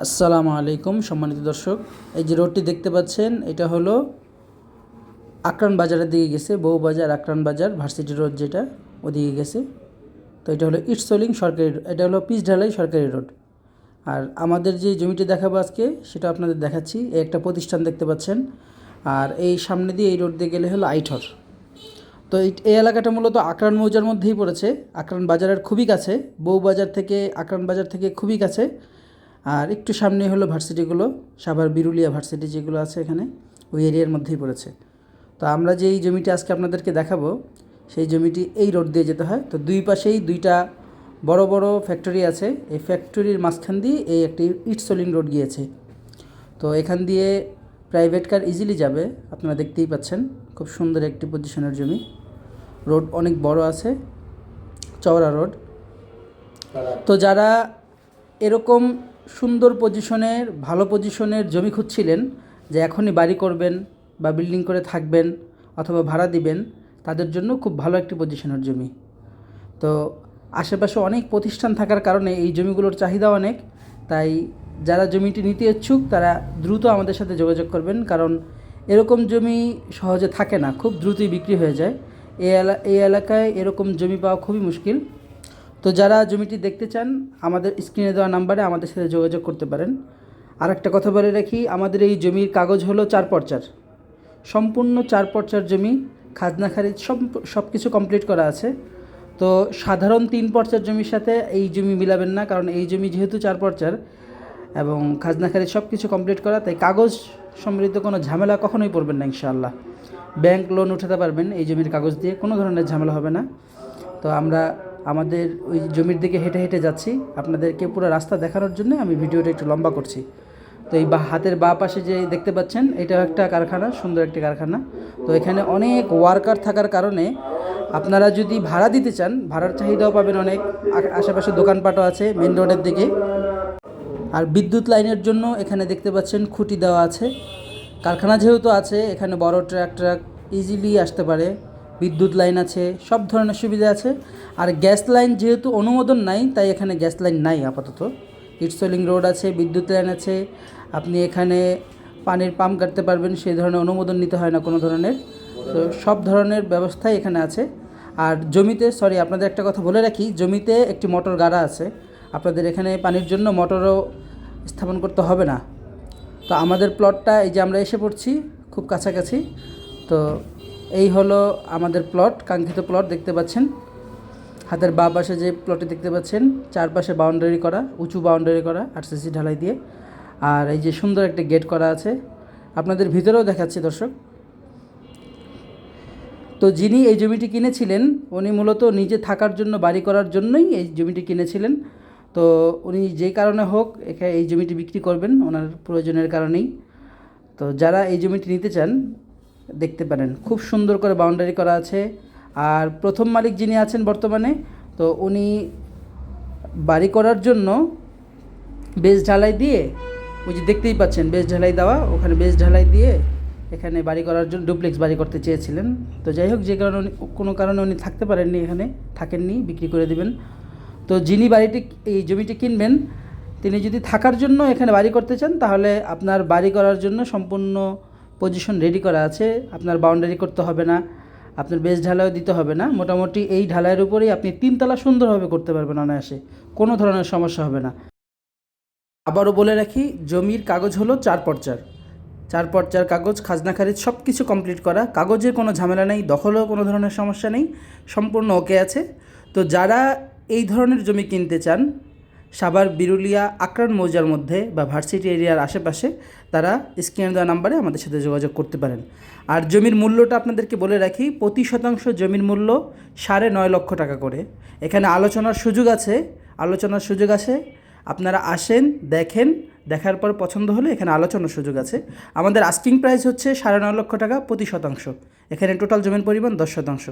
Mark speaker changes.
Speaker 1: আসসালামু আলাইকুম, সম্মানিত দর্শক। এই যে রোডটি দেখতে পাচ্ছেন, এটা হলো আক্রান বাজারের দিকে গেছে বউবাজার আক্রান বাজার, ভার্সিটি রোড যেটা, ওদিকে গেছে। তো এটা হলো ইটসোলিং সরকারি, এটা হলো পিচ ঢালাই সরকারি রোড। আর আমাদের যে জমিটি দেখাবো আজকে, সেটা আপনাদের দেখাচ্ছি। এই একটা প্রতিষ্ঠান দেখতে পাচ্ছেন, আর এই সামনে দিয়ে এই রোড দিয়ে গেলে হলো আইঠর। তো এই- এলাকাটা মূলত আক্রান মৌজার মধ্যেই পড়েছে। আকরান বাজারের খুবই কাছে বউবাজার থেকে, আক্রান বাজার থেকে খুবই কাছে। আর একটু সামনে হলো ভার্সিটিগুলো, সাভার বিরুলিয়া ভার্সিটি যেগুলো আছে এখানে, ওই এরিয়ার মধ্যেই পড়েছে। তো আমরা যে এই জমিটি আজকে আপনাদেরকে দেখাবো, সেই জমিটি এই রোড দিয়ে যেতে হয়। তো দুই পাশেই দুইটা বড় বড় ফ্যাক্টরি আছে। এই ফ্যাক্টরির মাঝখান দিয়ে এই একটি ইট সোলিং রোড গিয়েছে। তো এখান দিয়ে প্রাইভেট কার ইজিলি যাবে, আপনারা দেখতেই পাচ্ছেন, খুব সুন্দর একটি পজিশনের জমি। রোড অনেক বড় আছে, চওড়া রোড। তো যারা এরকম সুন্দর পজিশনের, ভালো পজিশনের জমি খুঁজছিলেন যে এখনই বাড়ি করবেন বা বিল্ডিং করে থাকবেন অথবা ভাড়া দিবেন, তাদের জন্য খুব ভালো একটি পজিশনের জমি। তো আশেপাশে অনেক প্রতিষ্ঠান থাকার কারণে এই জমিগুলোর চাহিদা অনেক, তাই যারা জমিটি নিতে ইচ্ছুক, তারা দ্রুত আমাদের সাথে যোগাযোগ করবেন, কারণ এরকম জমি সহজে থাকে না, খুব দ্রুতই বিক্রি হয়ে যায়। এই এলা, এই এলাকায় এরকম জমি পাওয়া খুবই মুশকিল। তো যারা জমিটি দেখতে চান, আমাদের স্ক্রিনে দেওয়া নাম্বারে আমাদের সাথে যোগাযোগ করতে পারেন। আর একটা কথা বলে রাখি, আমাদের এই জমির কাগজ হলো চার পর্চার। সম্পূর্ণ চার পর্চার জমি, খাজনা খারিজ সব সব কিছু কমপ্লিট করা আছে। তো সাধারণ তিন পর্চার জমির সাথে এই জমি মিলাবেন না, কারণ এই জমি যেহেতু চার পর্চার এবং খাজনা খারিজ সব কিছু কমপ্লিট করা, তাই কাগজ সমৃদ্ধ কোনো ঝামেলা কখনোই পড়বেন না ইনশাআল্লাহ। ব্যাংক লোন উঠাতে পারবেন, এই জমির কাগজ দিয়ে কোনো ধরনের ঝামেলা হবে না। তো আমরা আমাদের ওই জমির দিকে হেঁটে হেঁটে যাচ্ছি। আপনাদেরকে পুরো রাস্তা দেখানোর জন্য আমি ভিডিওটা একটু লম্বা করছি। তো এই বা, হাতের বা পাশে যে দেখতে পাচ্ছেন, এটাও একটা কারখানা, সুন্দর একটি কারখানা। তো এখানে অনেক ওয়ার্কার থাকার কারণে আপনারা যদি ভাড়া দিতে চান, ভাড়ার চাহিদাও পাবেন অনেক। আশেপাশে দোকানপাটও আছে মেন রোডের দিকে। আর বিদ্যুৎ লাইনের জন্য এখানে দেখতে পাচ্ছেন খুঁটি দেওয়া আছে। কারখানা যেহেতু আছে, এখানে বড় ট্রাক ট্রাক ইজিলি আসতে পারে। বিদ্যুৎ লাইন আছে, সব ধরনের সুবিধা আছে। আর গ্যাস লাইন যেহেতু অনুমোদন নাই, তাই এখানে গ্যাস লাইন নাই আপাতত। ইটসোলিং রোড আছে, বিদ্যুৎ লাইন আছে। আপনি এখানে পানির পাম্প কাটতে পারবেন, সেই ধরনের অনুমোদন নিতে হয় না কোনো ধরনের। তো সব ধরনের ব্যবস্থাই এখানে আছে। আর জমিতে সরি আপনাদের একটা কথা বলে রাখি, জমিতে একটি মোটর গাড়া আছে। আপনাদের এখানে পানির জন্য মোটরও স্থাপন করতে হবে না। তো আমাদের প্লটটা এই যে আমরা এসে পড়ছি, খুব কাছাকাছি। তো এই হলো আমাদের প্লট কাঙ্ক্ষিত প্লট দেখতে পাচ্ছেন। হাতের বা পাশে যে প্লটে দেখতে পাচ্ছেন, চারপাশে বাউন্ডারি করা, উঁচু বাউন্ডারি করা আরসিসি ঢালাই দিয়ে। আর এই যে সুন্দর একটা গেট করা আছে, আপনাদের ভিতরেও দেখাচ্ছি দর্শক। তো যিনি এই জমিটি কিনেছিলেন, উনি মূলত নিজে থাকার জন্য, বাড়ি করার জন্যই এই জমিটি কিনেছিলেন। তো উনি যে কারণে হোক, এখানে এই জমিটি বিক্রি করবেন, ওনার প্রয়োজনের কারণেই। তো যারা এই জমিটি নিতে চান দেখতে পারেন। খুব সুন্দর করে বাউন্ডারি করা আছে। আর প্রথম মালিক যিনি আছেন বর্তমানে, তো উনি বাড়ি করার জন্য বেজ ঢালাই দিয়ে, ওই যে দেখতেই পাচ্ছেন, বেশ ঢালাই দেওয়া, ওখানে বেজ ঢালাই দিয়ে এখানে বাড়ি করার জন্য ডুপ্লেক্স বাড়ি করতে চেয়েছিলেন। তো যাই হোক, যে কারণে উনি, কোনো কারণে উনি থাকতে পারেননি এখানে, থাকেননি, বিক্রি করে দিবেন। তো যিনি বাড়িটি, এই জমিটি কিনবেন, তিনি যদি থাকার জন্য এখানে বাড়ি করতে চান, তাহলে আপনার বাড়ি করার জন্য সম্পূর্ণ পজিশন রেডি করা আছে, আপনার বাউন্ডারি করতে হবে না, আপনার বেশ ঢালাইও দিতে হবে না, মোটামুটি এই ঢালাইয়ের উপরেই আপনি তিনতলা সুন্দরভাবে করতে পারবেন অনায়াসে, কোনো ধরনের সমস্যা হবে না। আবারও বলে রাখি, জমির কাগজ হলো চার পর্চার চার পর্চার কাগজ, খাজনা, খারিজ সব কিছু কমপ্লিট করা, কাগজের কোনো ঝামেলা নেই, দখলেও কোনো ধরনের সমস্যা নেই, সম্পূর্ণ ওকে আছে। তো যারা এই ধরনের জমি কিনতে চান সাভার, বিরুলিয়া, আক্রান, মৌজার মধ্যে বা ভার্সিটি এরিয়ার আশেপাশে তারা স্ক্রিনে দেওয়া নাম্বারে আমাদের সাথে যোগাযোগ করতে পারেন। আর জমির মূল্যটা আপনাদেরকে বলে রাখি, প্রতি শতাংশ জমির মূল্য সাড়ে নয় লক্ষ টাকা করে। এখানে আলোচনার সুযোগ আছে, আলোচনার সুযোগ আছে। আপনারা আসেন, দেখেন, দেখার পর পছন্দ হলে এখানে আলোচনার সুযোগ আছে। আমাদের আস্কিং প্রাইস হচ্ছে সাড়ে নয় লক্ষ টাকা প্রতি শতাংশ। এখানে টোটাল জমির পরিমাণ দশ শতাংশ।